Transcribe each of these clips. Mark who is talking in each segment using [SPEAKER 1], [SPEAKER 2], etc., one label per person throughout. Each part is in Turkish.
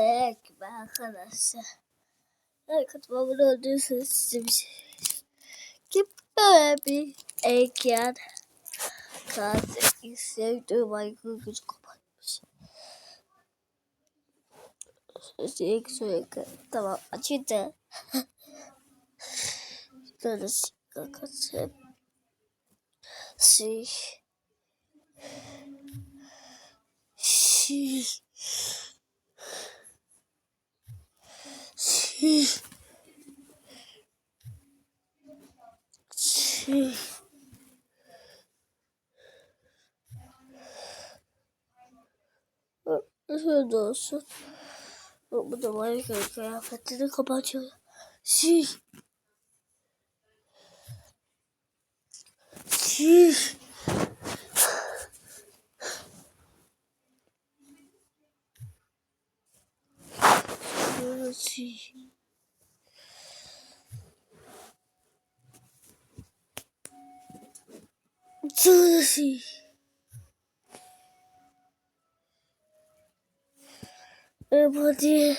[SPEAKER 1] Merhaba arkadaşlar. een bunu öldürürsünüz. ik böyle bir ekran katil sevdiğim aygın gücü dan Sürekli ik Tamam açıldı. Böyle sigara kaçırıp. Şey. Şey. Şöyle olsun. Bu da Minecraft kıyafetini kapatıyor. Şiş. Şiş. 这是哎，破天，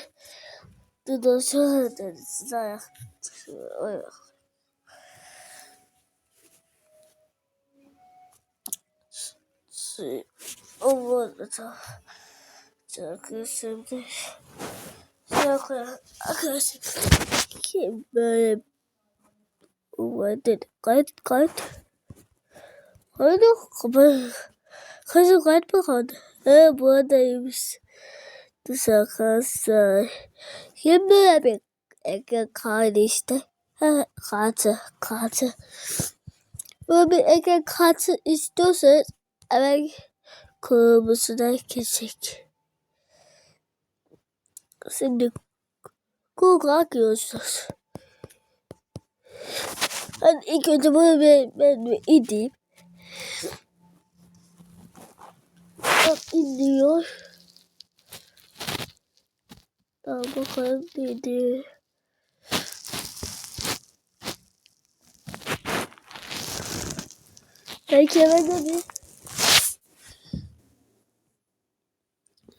[SPEAKER 1] 这都是的实在，是哎呀，是，我我操，这个什么？Şarkı arkadaşlar. Kim böyle Hadi kayıt kayıt. Hadi kapat. Kayıt kayıt bakalım. Ee buradaymış. Dış arkadaşlar. Kim böyle bir ekran kaydı işte. Ha, kartı kartı. Böyle bir ekran kartı istiyorsanız hemen kırmızıdan kesik. Şimdi Google görüyorsunuz. Ben ilk önce bunu ben, ben bir ineyim. Bak iniyor. Tamam bakalım neydi. Belki hemen de bir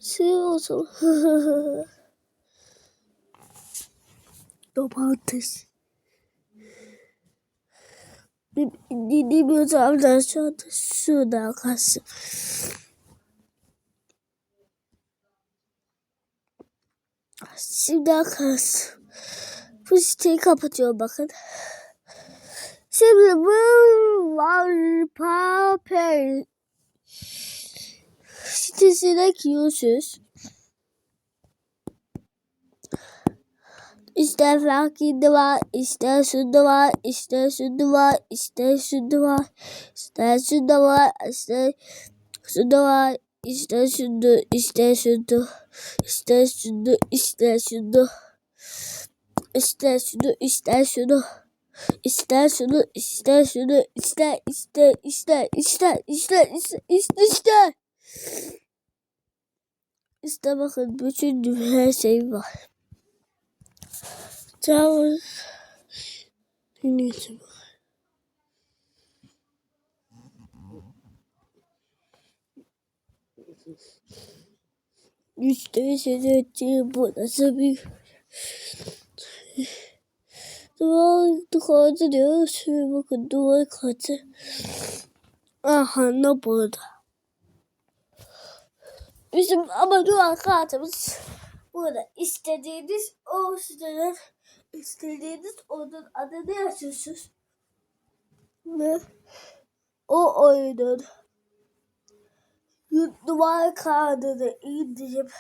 [SPEAKER 1] şey olsun. Domates. Dinlemiyoruz arkadaşlar. Şurada arkadaşlar. Şimdi arkadaşlar. Bu siteyi kapatıyorum bakın. Şimdi bu var paper sitesine giriyorsunuz. İşte fakirde var, işte şunda var, işte şunda var, işte şunda var, işte şunda var, işte şunda var, işte işte şunda, işte şunda, işte şunda, işte şunu, işte şunu, işte şunu, işte şunu, işte, işte, işte, işte, işte, işte, işte, işte. İşte bakın bütün her şey var. Towers. En iyisi bu. Üç derecede bu nasıl bir duvar kağıdı diyoruz. Şimdi bakın duvar kağıdı. Aha ne burada. Bizim ama duvar kağıdımız burada. istediğiniz o siteler istediğiniz onun adını yazıyorsunuz. Ve o oyunun duvar kağıdını indirip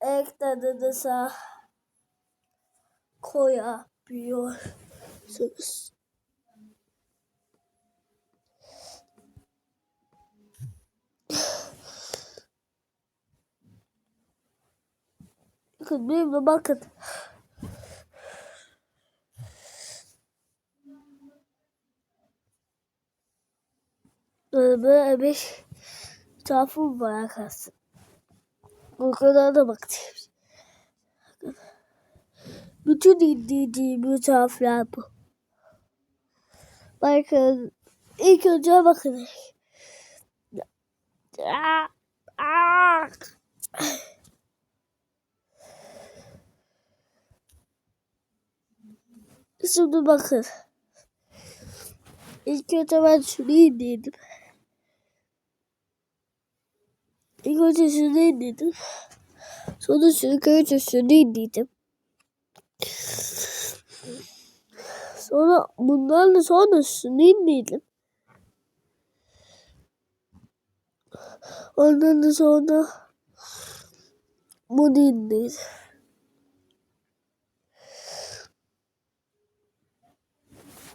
[SPEAKER 1] ekranınıza koyabiliyorsunuz. Bakın benimle bakın. böyle bir tuhafım var arkadaşlar. O kadar da baktım. Bütün indirdiğim tuhaflar bu. Bakın ilk önce bakın. Aa, aa. Şimdi bakın. İlk önce ben şunu indirdim. İlk önce şunu indirdim. Sonra önce şunu indirdim. Sonra bundan da sonra şunu indirdim. Ondan da sonra bunu indirdim.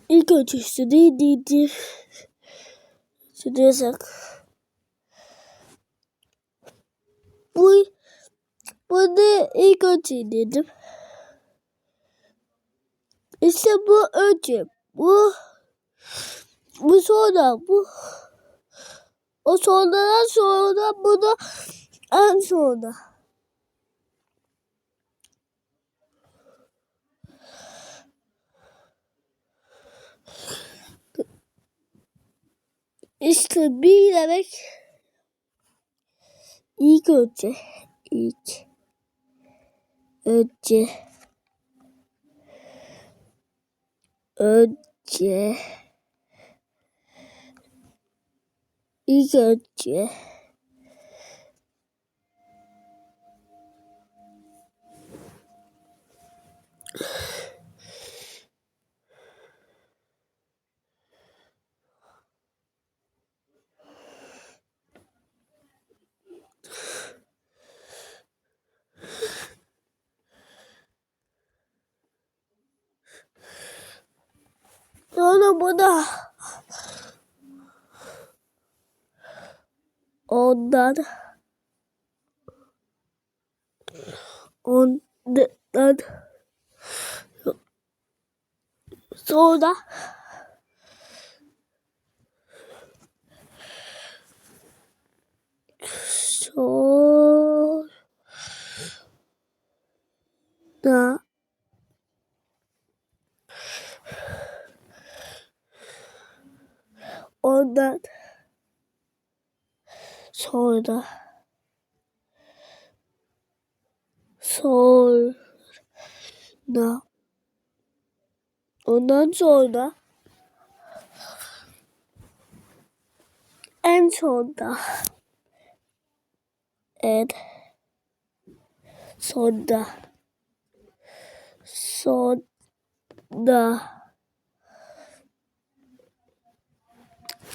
[SPEAKER 1] İlk önce şunu indirdim. Şunu yasak. Bu bunu ilk önce indirdim. İşte bu önce. Bu bu sonra bu o sonradan sonra bu da en sonra. İşte bir demek ilk önce ilk önce önce ilk önce bu da ondan ondan sonra sonra ondan sonra sonra ondan sonra en sonda en sonda sonda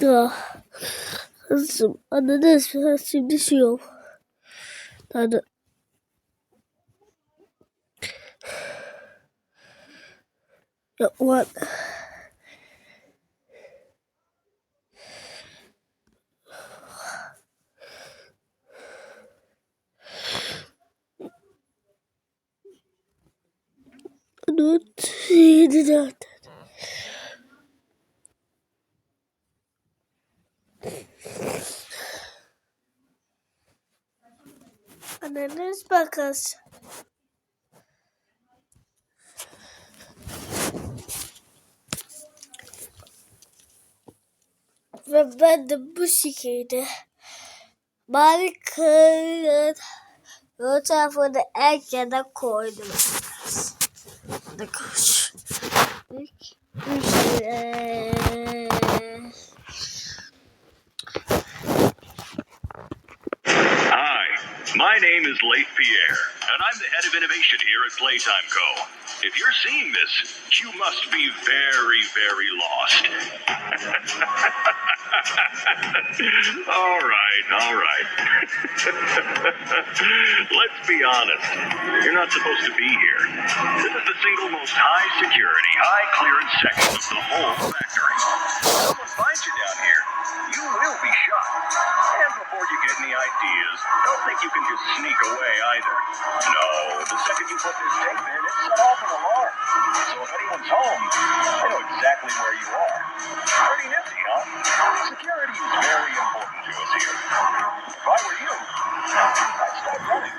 [SPEAKER 1] da kızım anladınız mı? Şimdi şu yok. Hadi. Ya ulan. Dört, yedi, dört. Anneniz bakız. Ve ben de bu şekilde tarafını en yana koydum. Hadi koş. İlk
[SPEAKER 2] my name is Leif Pierre, and I'm the head of innovation here at Playtime Co. If you're seeing this, you must be very, very lost. all right, all right. Let's be honest. You're not supposed to be here. This is the single most high security, high clearance section of the whole factory. Someone finds you down here, you will be shot. And before you get any ideas, don't think you can just sneak away either. No, the second you put this tape in, it set off an alarm. So if anyone's home, they know exactly where you are. Pretty nifty, huh? Security is very important to us here. If I were you, I'd start running.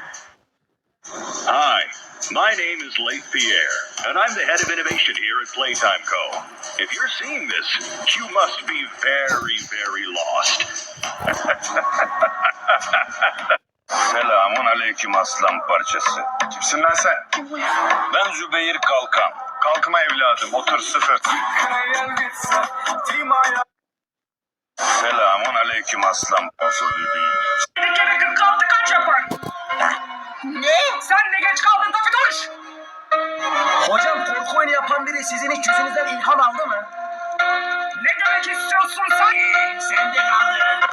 [SPEAKER 2] Hi, my name is Leif Pierre, and I'm the head of innovation here at Playtime Co. If you're seeing this, you must be very, very lost.
[SPEAKER 3] Selamun aleyküm aslan parçası. Kimsin lan sen? Ben Zübeyir Kalkan.
[SPEAKER 2] Kalkma evladım otur sıfır. Selamun aleyküm aslan bebeğim.
[SPEAKER 3] Bir kere 46 kaç yapar?
[SPEAKER 4] Ne?
[SPEAKER 3] Sen de geç kaldın Tofidoş.
[SPEAKER 4] Hocam korku oyunu yapan biri sizin hiç yüzünüzden ilham aldı mı?
[SPEAKER 3] Ne demek istiyorsun sen?
[SPEAKER 4] Sen de kaldın.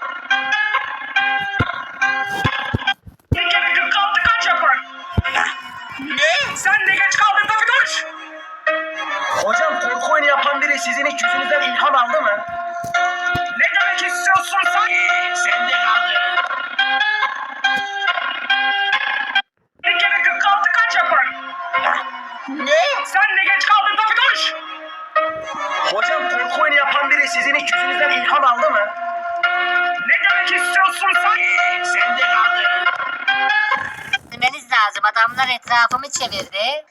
[SPEAKER 5] Lazım. Adamlar etrafımı çevirdi.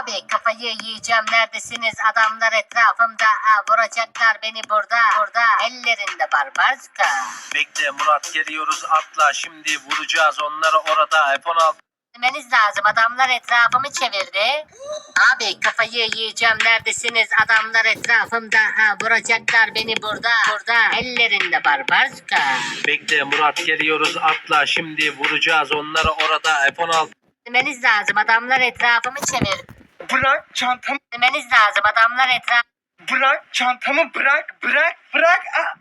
[SPEAKER 5] Abi kafayı yiyeceğim neredesiniz? Adamlar etrafımda. Aa, vuracaklar beni burada. Burada ellerinde barbarska.
[SPEAKER 6] Bekle Murat geliyoruz atla şimdi vuracağız onları orada F-16
[SPEAKER 5] Demeniz lazım. Adamlar etrafımı çevirdi. Abi kafayı yiyeceğim neredesiniz? Adamlar etrafımda. Aa, vuracaklar beni burada. Burada ellerinde barbarska.
[SPEAKER 6] Bekle Murat geliyoruz atla şimdi vuracağız onları orada F-16
[SPEAKER 5] Demeniz lazım. Adamlar etrafımı çevirdi.
[SPEAKER 7] Bırak çantamı
[SPEAKER 5] Demeniz lazım. Adamlar etraf...
[SPEAKER 7] bırak çantamı bırak bırak bırak. Ah!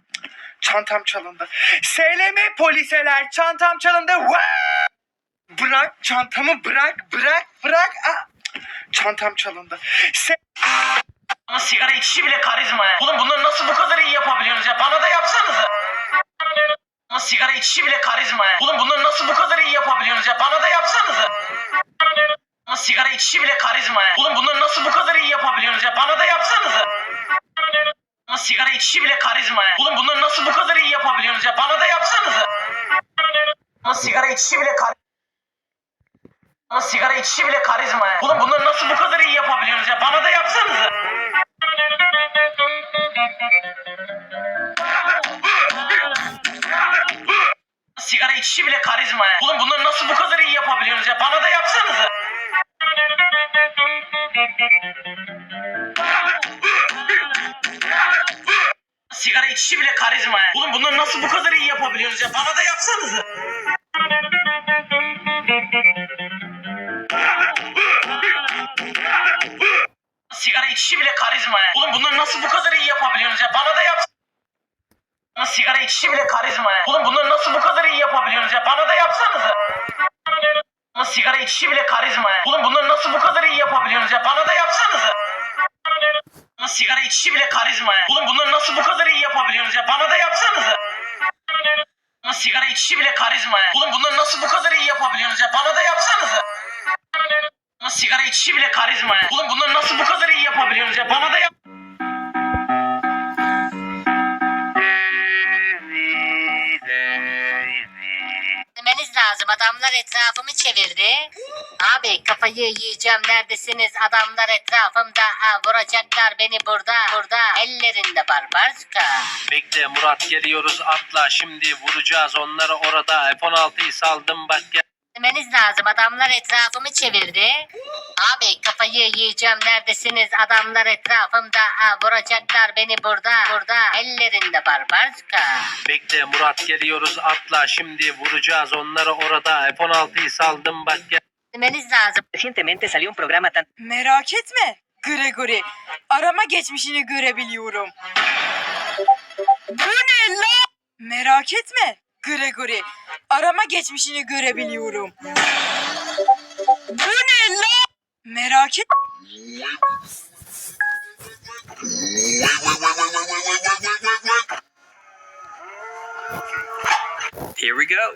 [SPEAKER 7] Çantam çalındı. Seyleme poliseler çantam çalındı. Vaa! Bırak çantamı bırak bırak bırak. Ah! Çantam çalındı. Se
[SPEAKER 3] Ama sigara içişi bile karizma ya. Oğlum bunları nasıl bu kadar iyi yapabiliyorsunuz ya? Bana da yapsanıza. Sigara içişi bile karizma ya. Oğlum bunları nasıl bu kadar iyi yapabiliyorsunuz ya? Bana da yapsanıza. Sigara içişi bile karizma ya. Oğlum bunları nasıl bu kadar iyi yapabiliyorsunuz ya? Bana da yapsanıza. Sigara içişi bile karizma ya. Oğlum bunları nasıl bu kadar iyi yapabiliyorsunuz ya? Bana da yapsanıza. Sigara içişi bile karizma. Sigara içişi bile karizma ya. Oğlum bunları nasıl bu kadar iyi yapabiliyorsunuz ya? Bana da yapsanıza. Sigara içişi bile karizma ya. Oğlum bunları nasıl bu kadar iyi yapabiliyorsunuz ya? Bana da yapsanıza. Sigara içişi bile karizma ya. Oğlum bunları nasıl bu kadar iyi yapabiliyorsunuz ya? Bana da yapsanıza. Sigara içişi bile karizma ya. Oğlum bunları nasıl bu kadar iyi yapabiliyorsunuz ya? Bana da yap. Sigara içişi bile karizma ya. Oğlum bunları nasıl bu kadar iyi yapabiliyorsunuz ya? Bana da yapsanıza. Ama sigara içişi bile karizma ya. Oğlum bunları nasıl bu kadar iyi yapabiliyorsunuz ya? Bana da yapsanıza. Ama sigara içişi bile karizma ya. Oğlum bunları nasıl bu kadar iyi yapabiliyorsunuz ya? Bana da yapsanıza. Ama sigara içişi bile karizma ya. Oğlum bunları nasıl bu kadar iyi yapabiliyorsunuz ya? Bana da yapsanıza. Ama sigara içişi bile karizma ya. Oğlum bunları nasıl bu kadar iyi yapabiliyorsunuz
[SPEAKER 5] Adamlar etrafımı çevirdi. Abi kafayı yiyeceğim neredesiniz? Adamlar etrafımda. Aa, vuracaklar beni burada. Burada ellerinde barbarska.
[SPEAKER 6] Bekle Murat geliyoruz atla şimdi vuracağız onları orada F-16'yı saldım bak gel
[SPEAKER 5] Demeniz lazım. Adamlar etrafımı çevirdi. Abi kafayı yiyeceğim neredesiniz? Adamlar etrafımda. Aa, vuracaklar beni burada. Burada ellerinde barbarska.
[SPEAKER 6] Bekle Murat geliyoruz atla şimdi vuracağız onları orada F-16'yı saldım bak gel
[SPEAKER 5] Demeniz lazım.
[SPEAKER 8] Recientemente salió un programa tan
[SPEAKER 9] Merak etme Gregory. Arama geçmişini görebiliyorum. Bu ne la? Merak etme Gregory. Arama geçmişini görebiliyorum. Bu ne la? Merak et.
[SPEAKER 8] Here we go.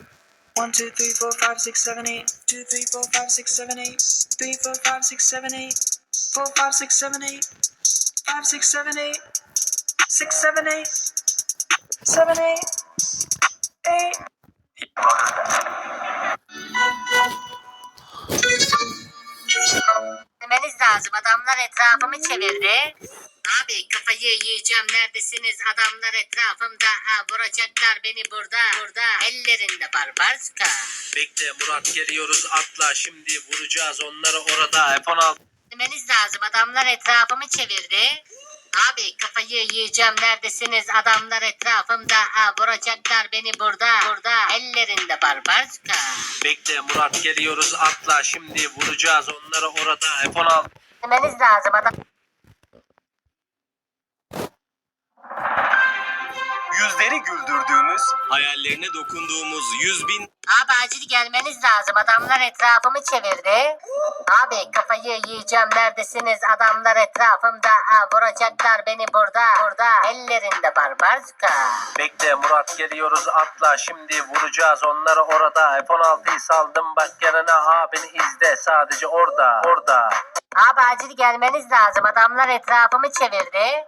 [SPEAKER 9] 1, 2, 3, 4, 5, 6, 7, 8. 2, 3, 4, 5, 6, 7, 8. 3, 4, 5, 6, 7, 8. 4, 5, 6, 7, 8. 5, 6, 7, 8. 6, 7, 8. 7, 8.
[SPEAKER 5] Demeniz lazım. Adamlar etrafımı çevirdi. Abi kafayı yiyeceğim neredesiniz? Adamlar etrafımda. Aa, vuracaklar beni burada. Burada ellerinde barbarska.
[SPEAKER 6] Bekle Murat geliyoruz atla şimdi vuracağız onları orada F-16
[SPEAKER 5] Demeniz lazım. Adamlar etrafımı çevirdi. Abi kafayı yiyeceğim neredesiniz? Adamlar etrafımda. Aa, vuracaklar beni burada. Burada. Ellerinde barbarska.
[SPEAKER 6] Bekle Murat geliyoruz atla. Şimdi vuracağız onları orada. F-16
[SPEAKER 5] Demeniz lazım adam
[SPEAKER 4] Yüzleri güldürdüğümüz,
[SPEAKER 6] Hayallerine dokunduğumuz 100 bin
[SPEAKER 5] Abi acil gelmeniz lazım. Adamlar etrafımı çevirdi. Abi kafayı yiyeceğim. Neredesiniz? Adamlar etrafımda. Aa, vuracaklar beni burada. Burada. Ellerinde barbarska.
[SPEAKER 6] Bekle Murat geliyoruz atla şimdi vuracağız onları orada F-16'yı saldım bak yanına abini izle sadece orada orada
[SPEAKER 5] Abi acil gelmeniz lazım. Adamlar etrafımı çevirdi.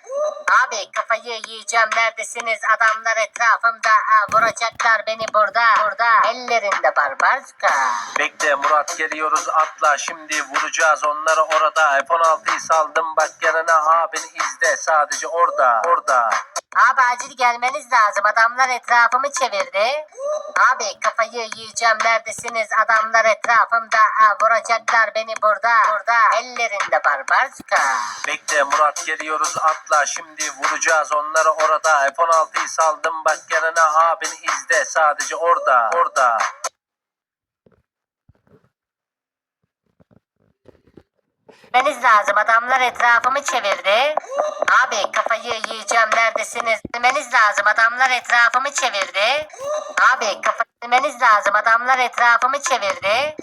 [SPEAKER 5] Abi kafayı yiyeceğim. Neredesiniz? Adamlar etrafımda. Aa, vuracaklar beni burada. Burada. Ellerinde barbarska.
[SPEAKER 6] Bekle Murat geliyoruz atla şimdi vuracağız onları orada F-16'yı saldım bak yanına abini izle sadece orada orada
[SPEAKER 5] Abi acil gelmeniz lazım. Adamlar etrafımı çevirdi. Abi kafayı yiyeceğim. Neredesiniz? Adamlar etrafımda. Aa, vuracaklar beni burada. Burada. Ellerinde barbarska.
[SPEAKER 6] Bekle Murat geliyoruz atla. Şimdi vuracağız onları orada. F-16'yı saldım bak yanına abini izle. Sadece orada orada
[SPEAKER 5] Demeniz lazım. Adamlar etrafımı çevirdi. Abi kafayı yiyeceğim. Neredesiniz? Demeniz lazım. Adamlar etrafımı çevirdi. Abi kafayı demeniz lazım. Adamlar etrafımı çevirdi.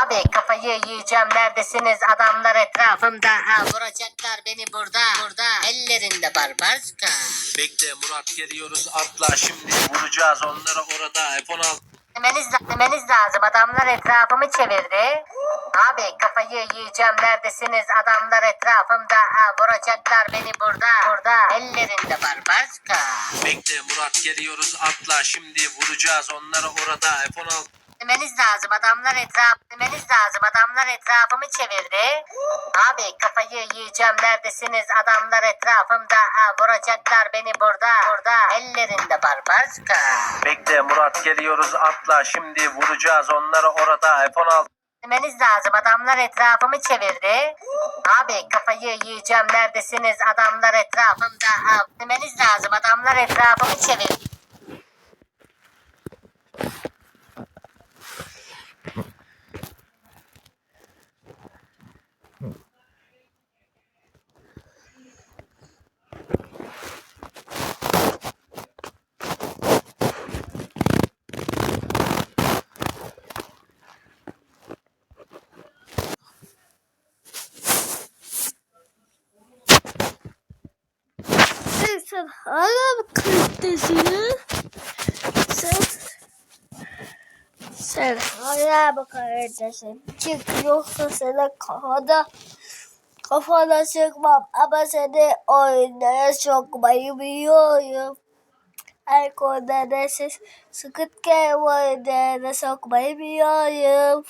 [SPEAKER 5] Abi kafayı yiyeceğim. Neredesiniz? Adamlar etrafımda. Ha, vuracaklar beni burada. Burada. Ellerinde barbarska.
[SPEAKER 6] Bekle Murat geliyoruz atla şimdi vuracağız onları orada F-16
[SPEAKER 5] Demeniz, demeniz lazım. Adamlar etrafımı çevirdi. Abi kafayı yiyeceğim. Neredesiniz? Adamlar etrafımda. Ha, vuracaklar beni burada. Burada. Ellerinde barbarska.
[SPEAKER 6] Bekle Murat geliyoruz atla şimdi vuracağız onları orada F-16
[SPEAKER 5] Demeniz lazım. Adamlar etraf demeniz lazım. Adamlar etrafımı çevirdi. Abi kafayı yiyeceğim. Neredesiniz? Adamlar etrafımda. Ha, vuracaklar beni burada. Burada. Ellerinde barbarska.
[SPEAKER 6] Bekle Murat geliyoruz atla şimdi vuracağız onları orada F-16
[SPEAKER 5] Demeniz lazım. Adamlar etrafımı çevirdi. Abi kafayı yiyeceğim. Neredesiniz? Adamlar etrafımda. Ha, demeniz lazım. Adamlar etrafımı çevirdi.
[SPEAKER 1] Sen, hala mı ya? Sen, sen hala mı kayıttasın? Çık yoksa sana kafada kafana sıkmam ama seni oyuna sokmayı biliyorum. Her konuda da siz sıkıntı oyuna sokmayı biliyorum.